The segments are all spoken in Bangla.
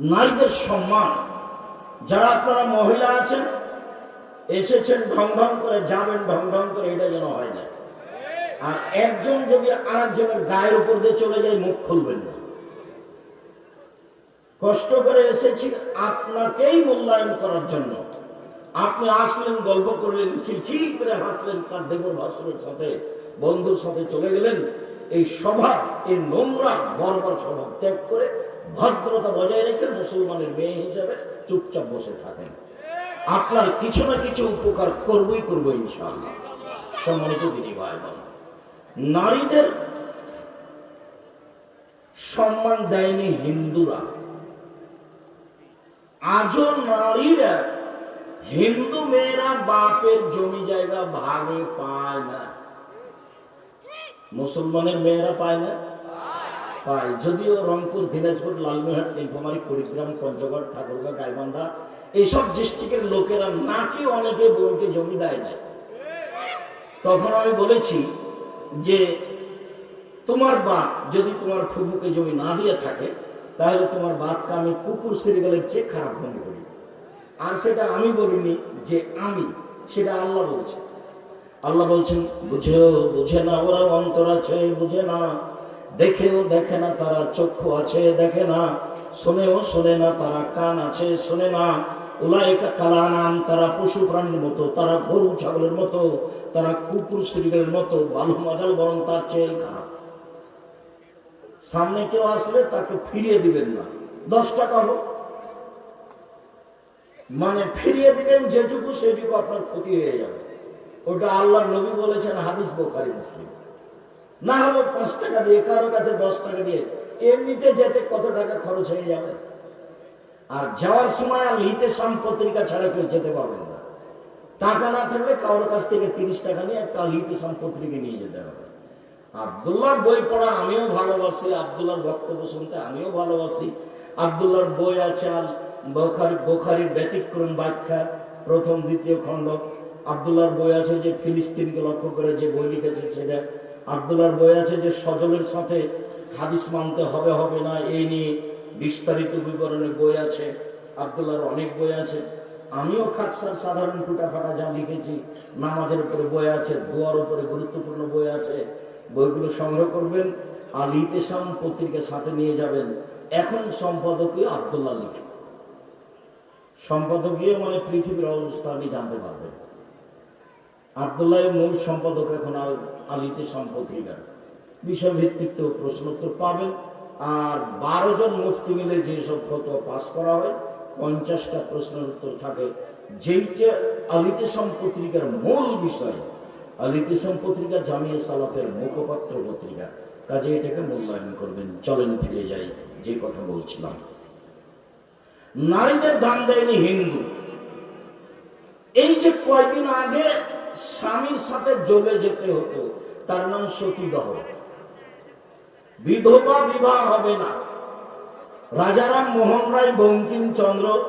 নারীদের সম্মান। যারা আপনারা মহিলা আছেন, এসেছেন ঢং ঢং করে, যাবেন ঢং ঢং করে, এটা যেন হয় না। আর একজন যদি আরেকজনের গায়ের উপর দিয়ে চলে যায়, মুখ খুলবেন না। কষ্ট করে এসেছি আপনাকেই মূল্যায়ন করার জন্য। আপনি আসলেন, গল্প করলেন খিলখিল করে হাসলেন, তার দেবর ভাসুরের সাথে, বন্ধুর সাথে চলে গেলেন। এই স্বভাব এই নোংরা, বর্বর স্বভাব ত্যাগ করে ভদ্রতা বজায় রেখে মুসলমানের মেয়ে হিসেবে চুপচাপ বসে থাকেন। আপনার কিছু না কিছু উপকার করবই করব ইনশাআল্লাহ। সম্মানিত দিদি ভাই নারীদের সম্মান দেয়নি হিন্দুরা। আজও নারীরা হিন্দু মেয়েরা বাপের জমি জায়গা ভাগে পায় না। মুসলমানের মেয়েরা পায় না। পায় যদিও রংপুর, দিনাজপুর লালমিহাট নীলফামারী, কুড়িগ্রাম, পঞ্চগড়, ঠাকুরগা, গাইবান্ধা, এইসব ডিস্ট্রিক্টের লোকেরা নাকি অনেকে বউকে জমি দেয় না তখন আমি বলেছি যে, তোমার বাপ যদি তোমার ফুফুকে জমি না দিয়ে থাকে, তাহলে তোমার বাপকে আমি কুকুর সিরিয়ালের চেয়ে খারাপ মনে করি আর সেটা আমি বলিনি, যে আমি, সেটা আল্লাহ বলছে আল্লাহ বলছেন বুঝেও বুঝে না, ওরা অন্তর আছে, বুঝে না। দেখেও দেখে না তারা চক্ষু আছে, দেখে না। শোনেও শোনে না তারা কান আছে, শোনে না। উলাইকা কালানাম, তারা পশু প্রাণীর মতো, তারা গরু ছাগলের মতো, তারা কুকুর শ্রীগের মতো, বালু মজাল বরং তার চেয়ে খারাপ। সামনে কেউ আসলে তাকে ফিরিয়ে দিবেন না। দশ টাকা হোক। মানে ফিরিয়ে দিবেন যেটুকু, সেটুকু আপনার ক্ষতি হয়ে যাবে। ওটা আল্লাহ নবী বলেছেন, হাদিস বোখারি, মুসলিম। না হলে পাঁচ টাকা দিয়ে, কারও কাছে দশ টাকা দিয়ে, এমনিতে যেতে কত টাকা খরচ হয়ে যাবে? আর যাওয়ার সময় আর লিতেসাম পত্রিকা ছাড়া কেউ যেতে পারবেন না। টাকা না থাকলে কারোর কাছ থেকে তিরিশ টাকা নিয়ে একটা লিতেসাম পত্রিকা নিয়ে যেতে হবে। আবদুল্লার বই পড়া আমিও ভালোবাসি, আবদুল্লাহর বক্তব্য শুনতে আমিও ভালোবাসি। আবদুল্লাহর বই আছে আর বোখারি, বোখারির ব্যতিক্রম ব্যাখ্যা, প্রথম, দ্বিতীয় খণ্ড। আবদুল্লাহর বই আছে যে ফিলিস্তিনকে লক্ষ্য করে যে বই লিখেছে সেটা আবদুল্লাহর বই আছে যে সজলের সাথে হাদিস মানতে হবে হবে না, এই নিয়ে বিস্তারিত বিবরণে বই আছে আবদুল্লার অনেক বই আছে। আমিও খাকসার সাধারণ টুটাফাটা যা লিখেছি, নামাজের উপরে বই আছে, দোয়ার উপরে গুরুত্বপূর্ণ বই আছে, বইগুলো সংগ্রহ করবেন, আর ইতেসাম পত্রিকা সাথে নিয়ে যাবেন। এখন সম্পাদকীয় আবদুল্লাহ লিখে। সম্পাদকীয় মানে পৃথিবীর অবস্থা আপনি জানতে পারবেন। আবদুল্লাহ মূল সম্পাদক এখন আল- আলিতে পত্রিকার বিষয়ভিত্তিক তো প্রশ্নোত্তর পাবেন আর বারো জন মুফতি মিলে যেসব ফতোয়া পাস করা হয়, পঞ্চাশটা প্রশ্নের উত্তর থাকে। যেইটা আলিতেসম পত্রিকার মূল বিষয় আলিতেসম পত্রিকা জামিয়া সালাফের মুখপাত্র পত্রিকা। কাজে এটাকে মূল্যায়ন করবেন। চলেন ফিরে যাই, যে কথা বলছিলাম। নারীদের দান দেয়নি হিন্দু। এই যে কয়দিন আগে স্বামীর সাথে জ্বলে যেতে হতো। তার নাম সতীদাহ। বিধবা বিবাহ হবে না। রাজারাম মোহন রায় বঙ্কিমচন্দ্র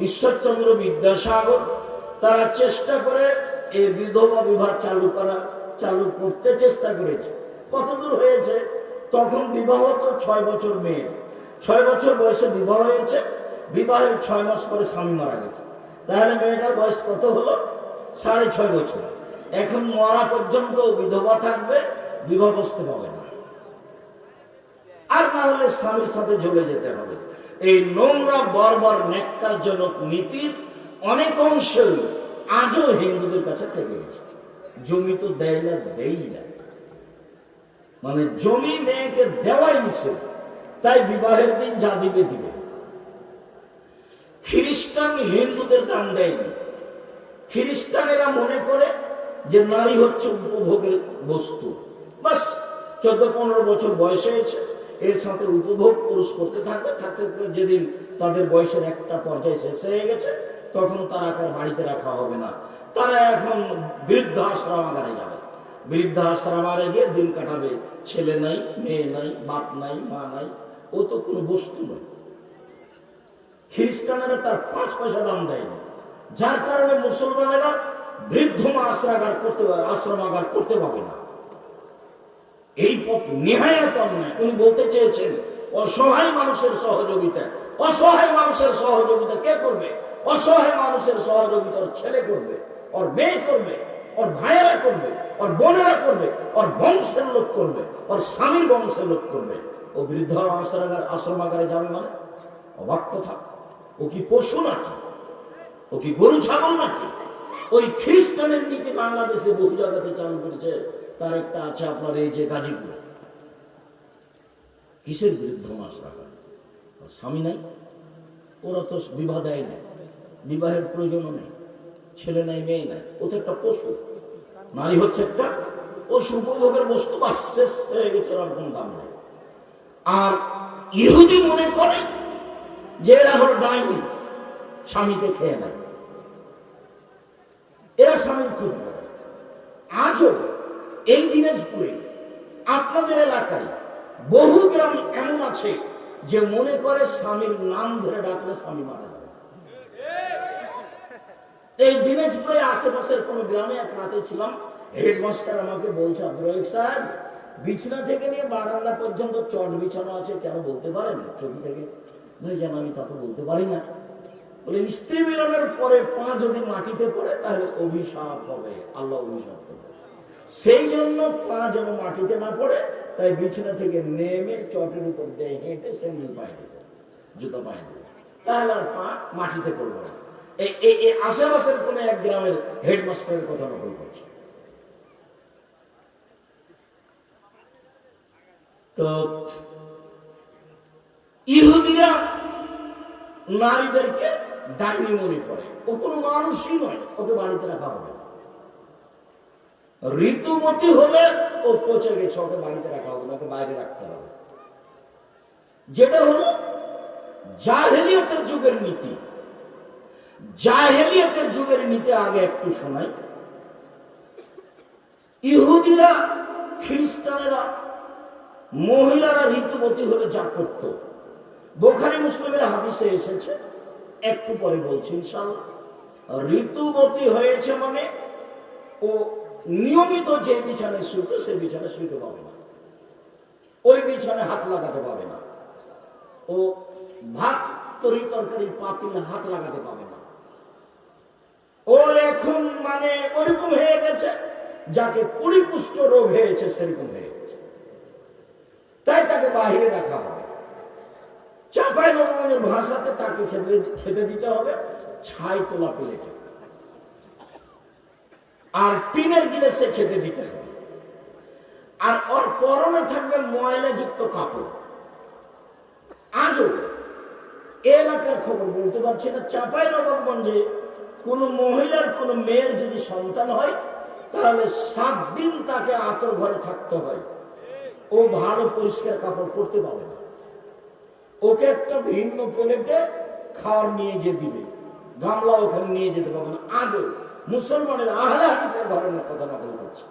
ঈশ্বরচন্দ্র বিদ্যাসাগর, তারা চেষ্টা করে এই বিধবা বিবাহ চালু করা, চালু করতে চেষ্টা করেছে। কতদূর হয়েছে? তখন বিবাহ তো ছয় বছর মেয়ের ছয় বছর বয়সে বিবাহ হয়েছে। বিবাহের ছয় মাস পরে স্বামী মারা গেছে। তাহলে মেয়েটার বয়স কত হলো? সাড়ে ছয় বছর। এখন মরা পর্যন্ত বিধবা থাকবে, বিবাহ বসতে পাবে না। আর না হলে স্বামীর সাথে ঝলে যেতে হবে। এই নোংরা, বর্বর, ন্যাক্কারজনক নীতির অনেক অংশ আজও হিন্দুদের কাছে থেকে গেছে। জমি তো দেয় না, দেই না। মানে জমি মেয়েকে দেওয়াই নিষেধ। তাই বিবাহের দিন যা দিবে দিবে। খ্রিস্টান হিন্দুদের দান দেয়নি। খ্রিস্টানেরা মনে করে যে নারী হচ্ছে উপভোগের বস্তু। বাস, চোদ্দ পনেরো বছর বয়স হয়েছে, এর সাথে উপভোগ পুরুষ করতে থাকবে থাকতে যেদিন তাদের বয়সের একটা পর্যায়ে শেষ হয়ে গেছে, তখন তারা আর বাড়িতে রাখা হবে না। তারা এখন বৃদ্ধ আশ্রমাগারে যাবে। বৃদ্ধ আশ্রমাগারে গিয়ে দিন কাটাবে। ছেলে নাই, মেয়ে নাই, বাপ নাই, মা নাই, ও তো কোনো বস্তু নয়। খ্রিস্টানেরা তার পাঁচ পয়সা দাম দেয়নি। যার কারণে মুসলমানেরা বৃদ্ধ আশ্রাগার করতে আশ্রমাগার করতে পাবে না। এই পথ নেহায়াত অন্যায়। উনি বলতে চেয়েছেন, অসহায় মানুষের সহযোগিতা। অসহায় মানুষের সহযোগিতা কে করবে? অসহায় মানুষের সহযোগিতা ছেলে করবে, ওর মেয়ে করবে, ওর ভাইয়েরা করবে, ওর বোনেরা করবে, ওর বংশের লোক করবে, ওর স্বামীর বংশের লোক করবে। ও বৃদ্ধ আশ্রমাগার যাবে মানে? অবাক কথা। ও কি পশু নাকি? ও কি গরু, ছাগল নাকি? ওই খ্রিস্টানের নীতি বাংলাদেশে বহু জায়গাতে চালু করেছে। তার একটা আছে আপনার এই যে গাজীপুরে। কিসের বিরুদ্ধ মাস রাখা? স্বামী নাই? ওরা তো বিবাহ দেয় বিবাহের নেই। ছেলে নাই, মেয়ে নাই। ও তো একটা পশু। নারী হচ্ছে একটা পশু, উপভোগের বস্তু বা শেষ, হয়ে গেছে আর দাম নেই। আর ইহুদি মনে করে যে এরা হলো ডাইনি, স্বামীকে খেয়ে নেয়। এরা ক্ষতি করে আজও এই দিনাজপুরে, আপনাদের এলাকায় বহু গ্রাম এমন আছে যে মনে করে স্বামীর নাম ধরে ডাকলে স্বামী মারা এই দিনাজপুরে আশেপাশের কোন গ্রামে এক রাতে ছিলাম, হেডমাস্টার আমাকে বলছে আব্দুল সাহেব, বিছনা থেকে নিয়ে বারান্দা পর্যন্ত চট বিছানো আছে, কেন বলতে পারেন? ছবি থেকে। ভাই আমি তা তো বলতে পারি না। বলে, স্ত্রী মিলনের পরে পা যদি মাটিতে পড়ে, তাহলে অভিশাপ হবে। আল্লাহ অভিশাপ করবে সেই জন্য পা যেন মাটিতে না পড়ে, তাই বিছানা থেকে নেমে চটের উপর দিয়ে হেঁটে স্যান্ডেল পায়ে দেবে জুতো পায়ে দেবে তাহলে আর পা মাটিতে পড়বে না। আশেপাশের কোন এক গ্রামের হেডমাস্টারের কথা নকল করছে। তো ইহুদিরা নারীদেরকে ডাইনি মনে করে। ও কোনো মানুষই নয়, ওকে বাড়িতে রাখা হবে ঋতুমতি হলে ও পচে গেছে, ওকে বাড়িতে রাখা হবে ওকে বাইরে রাখতে হবে। যেটা হলো, জাহেলিয়তের যুগের নীতি। জাহেলিয়তের যুগের নীতি আগে একটু শোনাই। ইহুদিরা, খ্রিস্টানেরা, মহিলারা ঋতুবতী হলে যা করত। বোখারি মুসলিমের হাদিসে এসেছে একটু পরে বলছি ঋতুবতী হয়েছে মানে ও নিয়মিত যে বিছানায় শুইত, সে বিছানায় শুইতে পাবে না। ওই বিছানায় হাত লাগাতে পাবে না। ও ভাত তরি তরকারি পাতিলে হাত লাগাতে পাবে না। ও এখন মানে ওরকম হয়ে গেছে, যাকে পরিপুষ্ট রোগ হয়েছে, সেরকম হয়ে গেছে। তাই তাকে বাহিরে রাখা হবে চাপাই নবগঞ্জের ভাষাতে তাকে খেতে খেতে দিতে হবে, ছাই তোলা প্লেটে আর টিনের গিলাসে খেতে দিতে হবে। আর ওর পরনে থাকবে ময়লাযুক্ত কাপড়। আজও এলাকার খবর বলতে পারছি না। চাপাই নবাবগঞ্জে কোন মহিলার কোন মেয়ের যদি সন্তান হয়, তাহলে সাত দিন তাকে আতর ঘরে থাকতে হয়। ও ভালো পরিষ্কার কাপড় পরতে পারে না। ওকে একটা ভিন্ন প্লেটে খাওয়ার নিয়ে যে দিবে। গামলা ওখানে নিয়ে যেতে পারবে না। আজও মুসলমানের আহলে হাদিসের ঘরের কথা নকল করছে।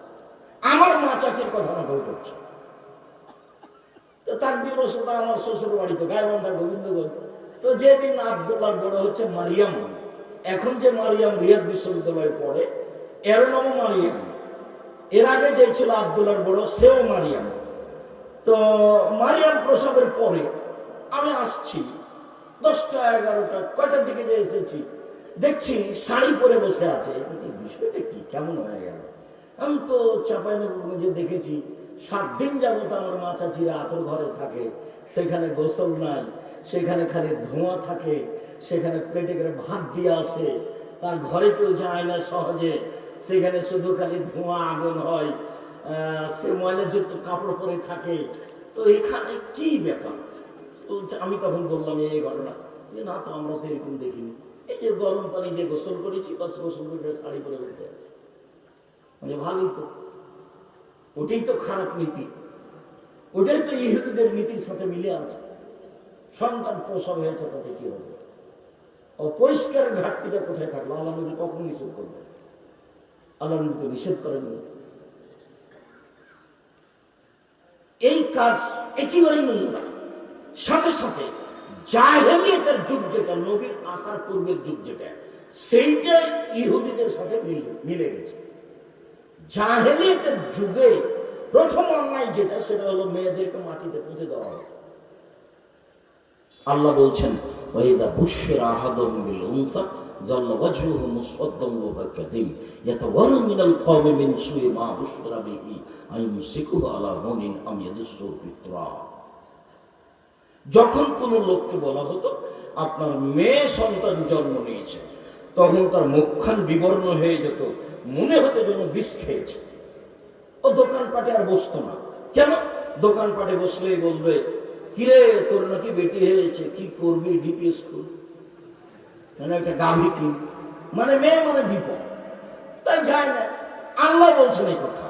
আমার মা চাচির কথা নকল করছে। তো তাকদির বসত আমার শ্বশুর বাড়িতে গায়বান্ধা গোবিন্দগঞ্জ তো যেদিন আবদুল্লাহ বড় হচ্ছে মারিয়াম। এখন যে মারিয়াম রিয়াদ বিশ্ববিদ্যালয়ে পড়ে, এর নামও মারিয়াম। এর আগে যে ছিল আবদুল্লার বড়, সেও মারিয়াম। তো মারিয়াম প্রসবের পরে আমি আসছি। দশটা, এগারোটা, কয়টার দিকে যে এসেছি? দেখছি শাড়ি পরে বসে আছে। বিষয়টা কি? কেমন হয়ে গেল? আমি তো চাপাই যে দেখেছি, সাত দিন যাবত আমার মা চাচিরা আতর ঘরে থাকে। সেখানে গোসল নাই, সেখানে খালি ধোঁয়া থাকে, সেখানে প্লেটে করে ভাত দিয়ে আসে। তার ঘরে কেউ যায় না সহজে। সেখানে শুধু খালি ধোঁয়া আগুন হয়। সে ময়লাযুক্ত কাপড় পরে থাকে। তো এখানে কি ব্যাপার? তো আমি তখন বললাম, এই ঘটনা। না তো, আমরা তো এরকম দেখিনি। এই যে গরম পানি দিয়ে গোসল করেছি, বাস গোসল করে শাড়ি পরে বসে আছে। মানে ভালোই তো। ওটাই তো খারাপ নীতি। ওটাই তো ইহুদিদের নীতির সাথে মিলে আছে। সন্তান প্রসব হয়েছে, তাতে কি হবে? অপরিষ্কার ঘাটতিটা কোথায় থাকল? আল্লাহ নবী কখন নিষেধ করবে আল্লাহ নবী তো নিষেধ করেননি। এই কাজ একেবারেই নোংরা সাথে সাথে জাহেলিয়তের যুগ যেটা নবীর আসার পূর্বের যুগ যেটা সেইটা ইহুদিদের সাথে মিলে মিলে গেছে জাহেলিয়তের যুগে প্রথম অন্যায় যেটা সেটা হলো মেয়েদেরকে মাটিতে পুঁতে দেওয়া হয় আল্লাহ বলছেন وإذا بشر أحدهم بالأنثى ظل وجهه مسودا وهو كظيم يتورى من القوم من سوء ما بشر به أيمسكه على هون أم يدسه في التراب যখন কোনো লোককে বলা হতো, আপনার মেয়ে সন্তান জন্ম নিয়েছে, তখন তার মুখখান বিবর্ণ হয়ে যেত, মনে হতো যেন বিষ খেয়েছে। ও দোকানপাটে আর বসতো না। কেন? দোকানপাটে বসলেই বলবে, কিরে, তোর নাকি বেটি হয়েছে, কি করবি ডিপিএস করবি? মানে একটা গাভী কিন। মানে মেয়ে মানে বিপদ। তাই যায় না। আল্লাহ বলছেন এই কথা।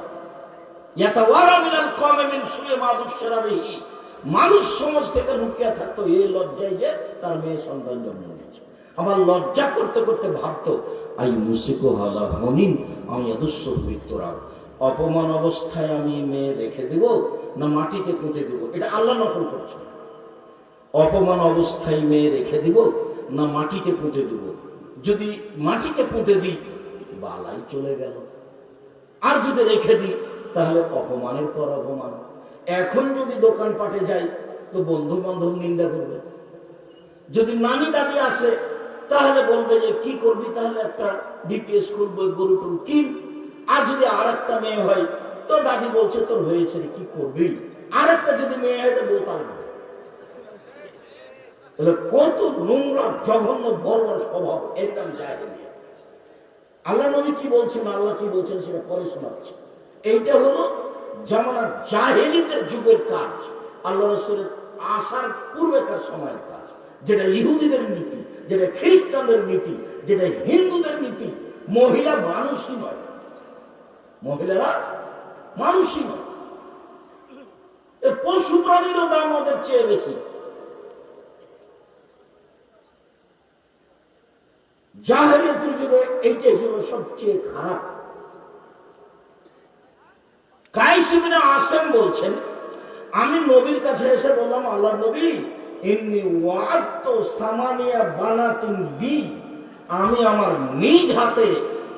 ইয়াতাওয়ারা মিনাল কওমি মিন সুয়ে মা বুশরা বিহি মানুষ সমাজ থেকে লুকিয়ে থাকতো এই লজ্জায় যে তার মেয়ে সন্তান জন্ম নিয়েছে। আমার লজ্জা করতে করতে ভাবতো, আই মুসিকো হালা হনিন, আমি অদস্য মৃত্যুরা অপমান অবস্থায় আমি মেয়ে রেখে দেব, না মাটিতে পুঁতে দেব? এটা আল্লাহ নকল করছে অপমান অবস্থায় মেয়ে রেখে দিব, না মাটিতে পুঁতে দেব? যদি মাটিতে পুঁতে দিই, বালাই চলে গেল। আর যদি রেখে দিই, তাহলে অপমানের পর অপমান। এখন যদি দোকানপাটে যাই, তো বন্ধু বান্ধব নিন্দা করবে। যদি নানি দাদি আসে, তাহলে বলবে যে, কি করবি? তাহলে একটা ডিপিএস করব গরু টরু কিন। আর যদি আর একটা মেয়ে হয়, তো দাদি বলছে, তোর হয়েছে কি করবি? আর একটা যদি মেয়ে হয়, তো বউ তাড়বে কত নোংরা, জঘন্য, বড় বড় স্বভাব, এর নাম জাহেলিয়া আল্লাহ নবী কি বলছেন? আল্লাহ কি বলছেন? সেটা পরে শোনাচ্ছে। এইটা হলো জামানার জাহেলিদের যুগের কাজ, আল্লাহ রসুলের আসার পূর্বেকার সময়ের কাজ, যেটা ইহুদিদের নীতি, যেটা খ্রিস্টানদের নীতি, যেটা হিন্দুদের নীতি, মহিলা মানুষই নয়। মহিলারা মানুষই নয়। পশু প্রাণীরও দাম ওদের চেয়ে বেশি। জাহেরিয়তের যুগে এইটাই ছিল সবচেয়ে খারাপ কাইসিবিনা আসেম বলছেন, আমি নবীর কাছে এসে বললাম আল্লাহ নবী এমনি ওয়াক্ত সামানিয়া বানাতিন লি। আমি আমার নিজ হাতে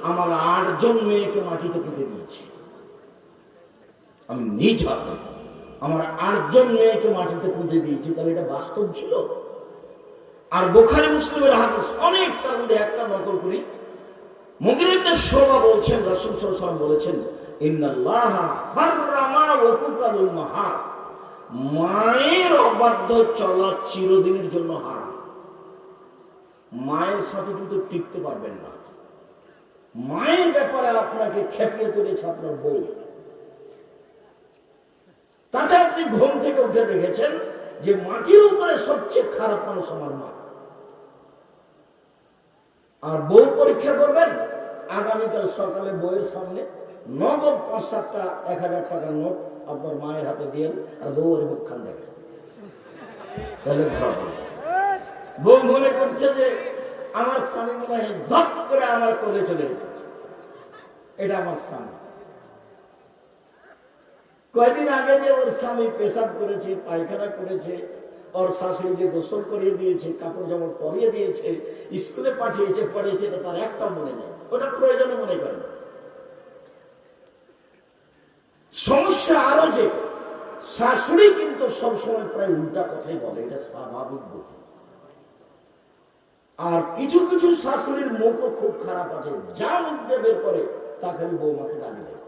আমার আটজন মেয়েকে মাটিতে পুঁতে দিয়েছি। আমি নিজ হাতে আমার আটজন মেয়েকে মাটিতে পুঁতে দিয়েছি। তাহলে এটা বাস্তব ছিল? আর বোখারি মুসলিমের হাদিস অনেক, তার মধ্যে একটা নকল করি। মুগরিবনে শোভা বলছেন, রাসূল সাল্লাল্লাহু বলেছেন মায়ের অবাধ্য চলা চিরদিনের জন্য হারাম। মায়ের সাথে কিন্তু টিকতে পারবেন না। মায়ের ব্যাপারে আপনাকে খেপিয়ে তুলেছে আপনার বউ। তাতে আপনি ঘুম থেকে উঠে দেখেছেন যে মাটির উপরে সবচেয়ে খারাপ মানুষ আমার মা। আর বউ পরীক্ষা করবেন, আগামীকাল সকালে বইয়ের সামনে নগদ পাঁচ সাতটা এক হাজার টাকার নোট আপনার মায়ের হাতে দিয়ে আর বউয়ের মুখখান বউ মনে করছে যে আমার স্বামী মনে হয় করে আমার কোলে চলে এসেছে। এটা আমার স্বামী। কয়দিন আগে যে ওর স্বামী পেশাব করেছে, পায়খানা করেছে, ওর শাশুড়ি যে গোসল করিয়ে দিয়েছে কাপড় জামা পরিয়ে দিয়েছে, স্কুলে পাঠিয়েছে পড়িয়েছে এটা তার একটা মনে নেই। ওটা প্রয়োজনে মনে করে না। সমস্যা আরও যে শাশুড়ি কিন্তু সবসময় প্রায় উল্টা কথাই বলে এটা স্বাভাবিক গতি। আর কিছু কিছু শাশুড়ির মুখও খুব খারাপ আছে যা মুখ বের করে তা খালি বৌমাকে গালি দেয়।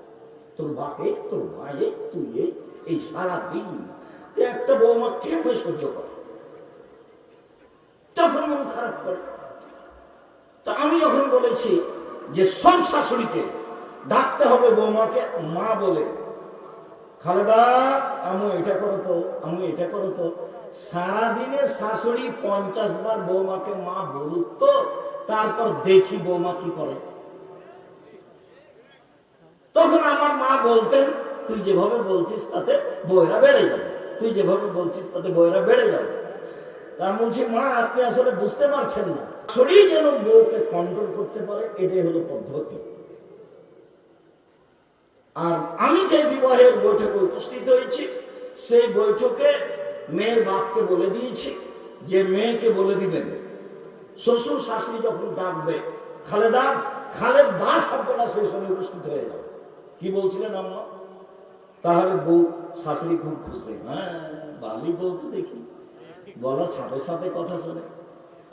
তোর বাপে তোর মায়ে তুই এই, সারা দিন একটা বৌমা কেমন সহ্য করে? তখন মন খারাপ করে। তা আমি যখন বলেছি যে সব শাশুড়িকে ডাকতে হবে বৌমাকে মা বলে খালেদা, আমু এটা করো তো, আমু এটা করো তো। সারাদিনে শাশুড়ি পঞ্চাশ বার বৌমাকে মা বলুক তো, তারপর দেখি বৌমা কি করে। তখন আমার মা বলতেন, তুই যেভাবে বলছিস তাতে বইরা বেড়ে যাবে। তুই যেভাবে বলছিস তাতে বইরা বেড়ে যাবে। তার বলছি, মা, আপনি আসলে বুঝতে পারছেন না। শরীর যেন বউকে কন্ট্রোল করতে পারে, এটাই হলো পদ্ধতি। আর আমি যে বিবাহের বৈঠকে উপস্থিত হয়েছি, সেই বৈঠকে মেয়ের বাপকে বলে দিয়েছি যে মেয়েকে বলে দিবেন। শ্বশুর শাশুড়ি যখন ডাকবে, খালেদা, খালেদ দাস শব্দটা সেই সময় উপস্থিত হয়ে যাবে। কি বলছিলেন আম্মা? তাহলে বউ, শাশুড়ি খুব খুশি। হ্যাঁ বালি বউ তো দেখি। বলার সাথে সাথে কথা শোনে।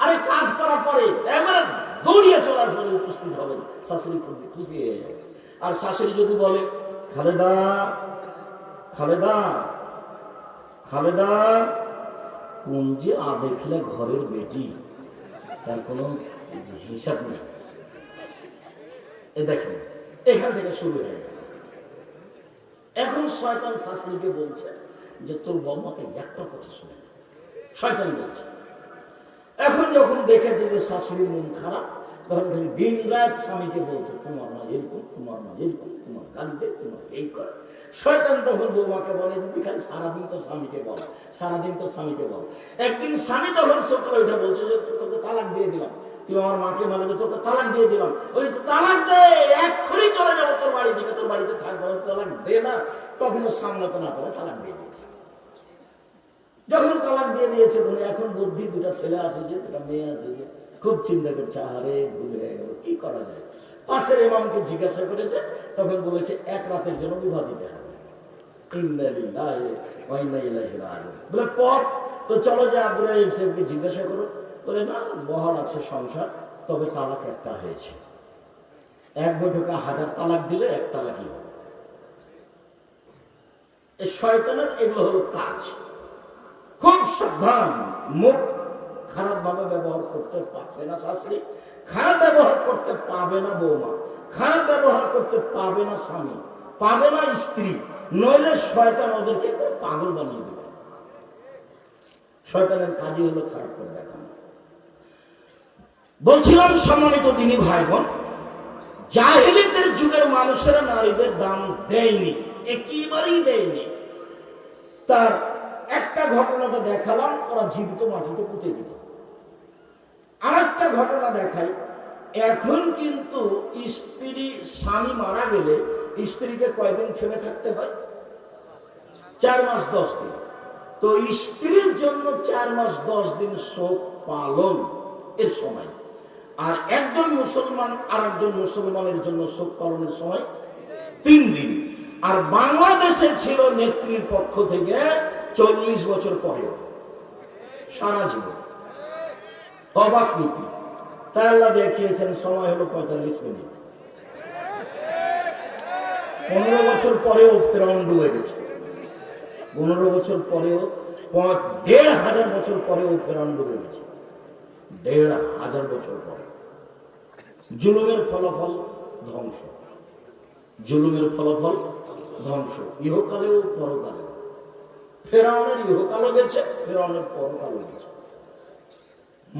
আরে কাজ করার পরে একবারে দৌড়িয়ে চলে আসবেন উপস্থিত হবেন, শাশুড়ি খুব খুশি হয়ে যাবে। আর শাশুড়ি যদি বলে, খালেদা খালেদা খালেদা, কোন যে আ দেখলে ঘরের বেটি? তার কোনো হিসাব নেই। এ দেখেন, এখান থেকে শুরু হয়ে এখন শয়তান শাশুড়িকে বলছে যে, তোর বৌমাকে একটা কথা শুনে শয়তান বলছে, এখন যখন দেখেছে যে শাশুড়ির মন খারাপ তখন খালি দিন রাত স্বামীকে বলছে, তোমার মা এরকম তোমার মা এরকম তোমার তোমার এই করে। শয়তান তখন বৌমাকে বলে যদি খালি সারাদিন তোর স্বামীকে বল, সারাদিন তোর স্বামীকে বল। একদিন স্বামী তখন উঠে বলছে, যে তোকে তালাক দিয়ে দিলাম, তুই আমার মাকে মানবে তোকে তালাক দিয়ে দিলাম। ওই তালাক দে, এক্ষুনি চলে যাব তোর বাড়ি থেকে, তোর বাড়িতে থাকব তালাক দে না। তখন ও সামলাতে না পারে, তালাক দিয়ে দিয়েছে। যখন তালাক দিয়ে দিয়েছে, তুমি এখন বুদ্ধি, দুটা ছেলে আছে যে, দুটা মেয়ে আছে যে খুব চিন্তা করছে, আরে ভুল কি করা যায়? পাশের ইমামকে জিজ্ঞাসা করেছে, তখন বলেছে, এক রাতের জন্য বিবাহ দিতে হবে। পথ? তো চলো যে আব্দুল সাহেবকে জিজ্ঞাসা করো। বলে, না বহাল আছে সংসার, তবে তালাক একটা হয়েছে। এক বৈঠকে হাজার তালাক দিলে এক তালাকই হবে। শয়তানের এগুলো হলো কাজ। খুব সাবধান, মুখ খারাপ ভাবে ব্যবহার করতে পারবে না শাশুড়ি। খারাপ ব্যবহার করতে পাবে না বৌমা। খারাপ ব্যবহার করতে পাবে না স্বামী। পাবে না স্ত্রী। নইলে শয়তান ওদেরকে পাগল বানিয়ে দেবে। শয়তানের কাজই হলো খারাপ করে দেখানো। বলছিলাম সম্মানিত দিনী ভাই বোন জাহিলিদের যুগের মানুষেরা নারীদের দাম দেয়নি, একেবারেই দেয়নি। তার একটা ঘটনাটা দেখালাম, ওরা জীবিত মাটিতে পুঁতে দিত। আর একটা ঘটনা দেখাই, এখন কিন্তু স্ত্রী, স্বামী মারা গেলে স্ত্রীকে কয়দিন থেমে থাকতে হয়? চার মাস, দশ দিন। তো স্ত্রীর জন্য চার মাস, দশ দিন শোক পালন এর সময়। আর একজন মুসলমান আর একজন মুসলমানের জন্য শোক পালনের সময় তিন দিন। আর বাংলাদেশে ছিল নেত্রীর পক্ষ থেকে চল্লিশ বছর পরেও। সারা জীবন। অবাক নীতি। তাই আল্লাহ দেখিয়েছেন, সময় হলো পঁয়তাল্লিশ মিনিট। পনেরো বছর পরেও ফেরাউন ডুবে গেছে। পনেরো বছর পরেও দেড় হাজার বছর পরেও ফেরাউন ডুবে গেছে। দেড় হাজার বছর পরে। জুলুমের ফলাফল ধ্বংস। জুলুমের ফলাফল ধ্বংস। ইহকালেও পরকালেও ফেরাউনের ইহকালও গেছে, ফেরাউনের পরকালও গেছে।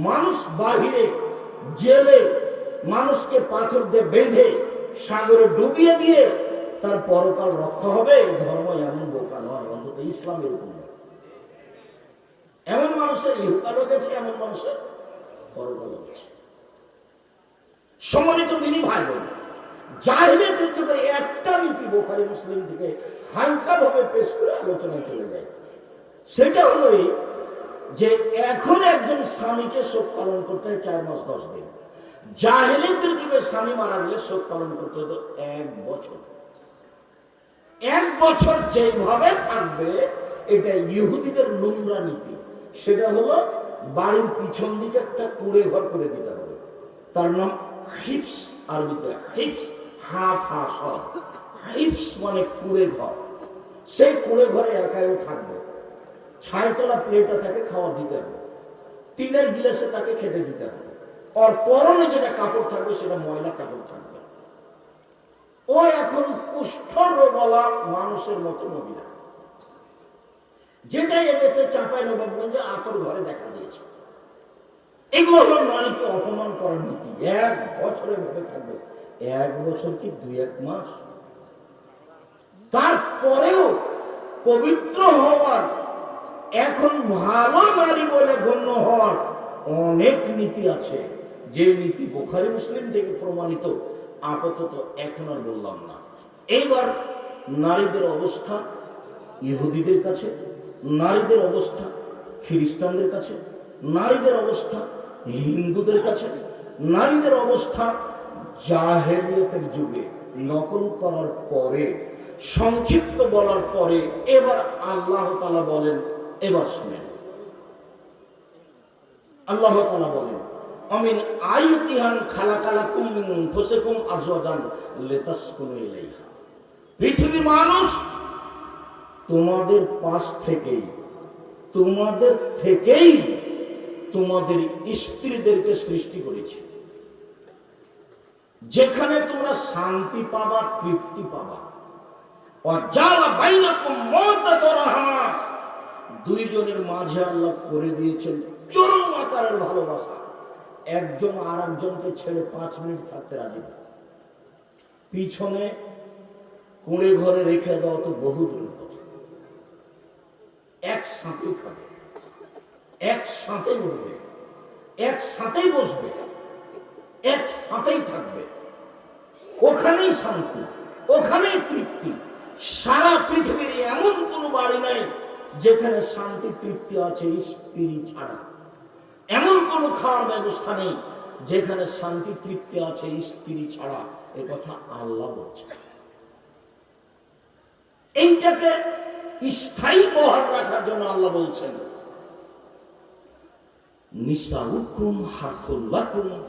মানুষ বাহিরে, জেলে মানুষকে পাথর দিয়ে বেঁধে সাগরে ডুবিয়ে দিয়ে তার পরকাল রক্ষা হবে ধর্ম এমন বোকা নয়, অন্তত ইসলাম এমন মানুষের ইহকালও গেছে, এমন মানুষের পরকালও গেছে। সম্মানিত দিনই ভাই বোন জাহিলিয়াতের একটা নীতি বোখারি মুসলিম থেকে হালকা ভাবে পেশ করে আলোচনা চলে যায়। সেটা হলো যে এখন একজন স্বামীকে শোক পালন করতে হয় চার মাস, দশ দিন। জাহেলিয়াতের যুগে স্বামী মারা গেলে শোক পালন করতে হতো এক বছর। এক বছর যেভাবে থাকবে, এটা ইহুদিদের নোংরা নীতি। সেটা হলো বাড়ির পিছন দিকে একটা কুড়ে ঘর করে দিতে হবে। তার নাম হিপস আরবিতে হিপস হাফ হা সব হিপস মানে কুড়ে ঘর। সেই কুড়ে ঘরে একাইও থাকবে। ছায়তলা প্লেটে তাকে খাওয়া দিতে হবে। টিনের গিলাসে তাকে খেতে দিতে হবে। আর পরনে যেটা কাপড় থাকবে, সেটা ময়লা কাপড় থাকবে। ও এখন কুষ্ঠ রোগলা মানুষের মতো মহিলা। যেটা এদেশে চাঁপাই নবাবগঞ্জে আতর ঘরে দেখা দিয়েছে। এগুলো হলো নারীকে অপমান করার নীতি। এক বছরের ভাবে থাকবে। এক বছর কি দুই এক মাস? তারপরেও পবিত্র হওয়ার এখন ভালো নারী বলে গণ্য হওয়ার অনেক নীতি আছে। যে নীতি বোখারি মুসলিম থেকে প্রমাণিত, আপাতত এখন আর বললাম না। এইবার নারীদের অবস্থা, ইহুদিদের কাছে, নারীদের অবস্থা, খ্রিস্টানদের কাছে, নারীদের অবস্থা, হিন্দুদের কাছে, নারীদের অবস্থা জাহেলিয়তের যুগে নকল করার পরে, সংক্ষিপ্ত বলার পরে এবার আল্লাহ তালা বলেন এবার শুনেন। আল্লাহ তালা বলেন, অমিন আয়ুতিহান খালা খালা কুম ফসেকুম আজওয়াদান লেতাস কোন পৃথিবীর মানুষ তোমাদের পাশ থেকেই, তোমাদের থেকেই তোমাদের স্ত্রীদেরকে সৃষ্টি করেছে। যেখানে তোমরা শান্তি পাবা, তৃপ্তি পাবা। অজালা বাইনাকুম মওদাতুরহামা দুইজনের মাঝে আল্লাহ করে দিয়েছেন চরম আকারের ভালোবাসা। একজন আর একজনকে ছেড়ে পাঁচ মিনিট থাকতে রাজি পিছনে কুঁড়ে ঘরে রেখে দেওয়া তো বহু দূরের কথা। একসাথেই খাবে, একসাথেই উঠবে, একসাথেই বসবে, একসাথেই থাকবে। ওখানেই শান্তি, ওখানেই তৃপ্তি। সারা পৃথিবীর এমন কোনো বাড়ি নাই যেখানে শান্তি, তৃপ্তি আছে, স্ত্রী ছাড়া। এমন কোন খাওয়ার ব্যবস্থা নেই যেখানে শান্তি, তৃপ্তি আছে, স্ত্রী ছাড়া। এ কথা আল্লাহ বলছে এইটাকে স্থায়ী বহাল রাখার জন্য আল্লাহ বলছেন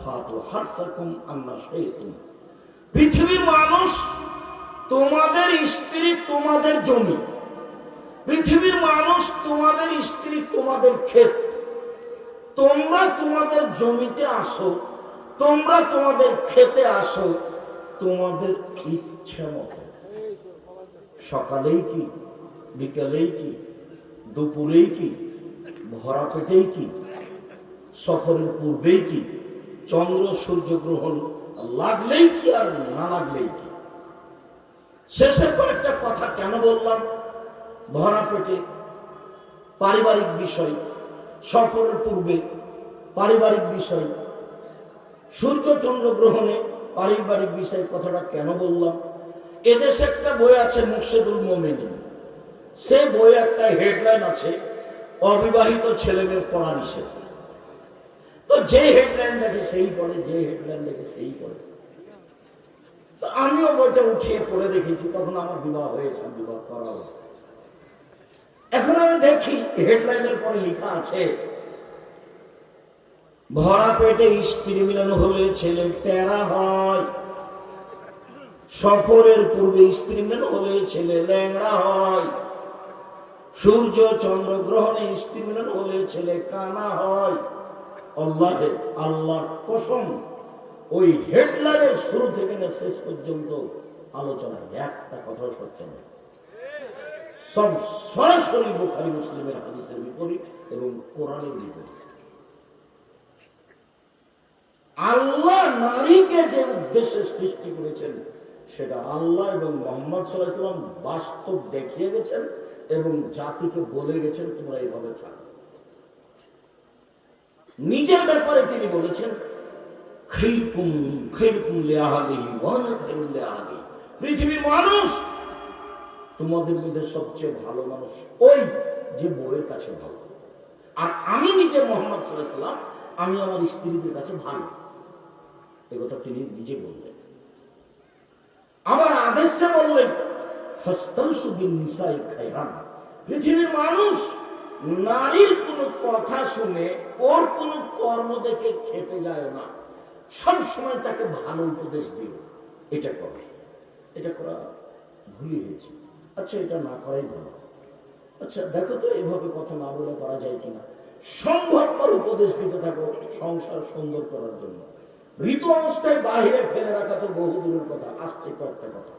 ফাতু পৃথিবীর মানুষ তোমাদের স্ত্রী তোমাদের জমি। পৃথিবীর মানুষ তোমাদের স্ত্রী, তোমাদের ক্ষেত। তোমরা তোমাদের জমিতে আসো, তোমরা তোমাদের খেতে আসো, তোমাদের ইচ্ছে মতো। সকালেই কি, বিকালেই কি, দুপুরেই কি ভরা পেটেই কি, সফরের পূর্বেই কি, চন্দ্র সূর্য গ্রহণ লাগলেই কি আর না লাগলেই কি? শেষের কয়েকটা কথা কেন বললাম? ভরা পেটে পারিবারিক বিষয়, সফরের পূর্বে পারিবারিক বিষয় সূর্য চন্দ্র গ্রহণে পারিবারিক বিষয় কথাটা কেন বললাম? এদেশে একটা বই আছে মুর্শেদুল মোমেনিন। সে বই একটা হেডলাইন আছে, অবিবাহিত ছেলে মেয়ের পড়া নিষেধ। তো যে হেডলাইন দেখে সেই পড়ে, যে হেডলাইন দেখে সেই পড়ে। তো আমিও বইটা উঠিয়ে পড়ে দেখেছি, তখন আমার বিবাহ হয়েছে বিবাহ করা অবস্থা এখন আমি দেখি হেডলাইনের পরে লেখা আছে, ভরা পেটে স্ত্রী মিলন হলে ছেলে টেরা হয়। সফরের পূর্বে স্ত্রী মিলন হলে ছেলে ল্যাংড়া হয়। সূর্য চন্দ্র গ্রহণে স্ত্রী মিলন হলে ছেলে কানা হয়। আল্লাহে আল্লাহর কসম, ওই হেডলাইনের শুরু থেকে না শেষ পর্যন্ত আলোচনায় একটা কথা সত্য নয়। সব সরাসরি বোখারি মুসলিমের হাদিসের বিপরীত এবং কোরআনের বিপরীত। আল্লাহ নারীকে যে উদ্দেশ্যে সৃষ্টি করেছেন, সেটা আল্লাহ এবং মোহাম্মদ সাল্লাম বাস্তব দেখিয়ে গেছেন এবং জাতিকে বলে গেছেন, তোমরা এইভাবে থাকো। নিজের ব্যাপারে তিনি বলেছেন, খৈরকুম খৈরকুম লেহালি ওয়ান খৈরুল পৃথিবীর মানুষ তোমাদের মধ্যে সবচেয়ে ভালো মানুষ ওই যে বউয়ের কাছে ভালো। আর আমি নিজে মোহাম্মদ সাল্লাম আমি আমার স্ত্রীদের কাছে ভালো। এ কথা তিনি নিজে বললেন। আবার আদেশে বললেন পৃথিবীর মানুষ নারীর কোনো কথা শুনে ওর কোনো কর্ম দেখে খেপে যায় না। সব সময় তাকে ভালো উপদেশ দিও। এটা করে এটা করা ভুলই হয়েছে। আচ্ছা এটা না করাই ভালো। আচ্ছা দেখো তো, এভাবে কথা না বলে করা যায় কিনা? সম্ভবপর উপদেশ দিতে থাকো সংসার সুন্দর করার জন্য। ঋতু অবস্থায় বাহিরে ফেলে রাখা তো বহু দূরের কথা, আসছে কয়েকটা কথা।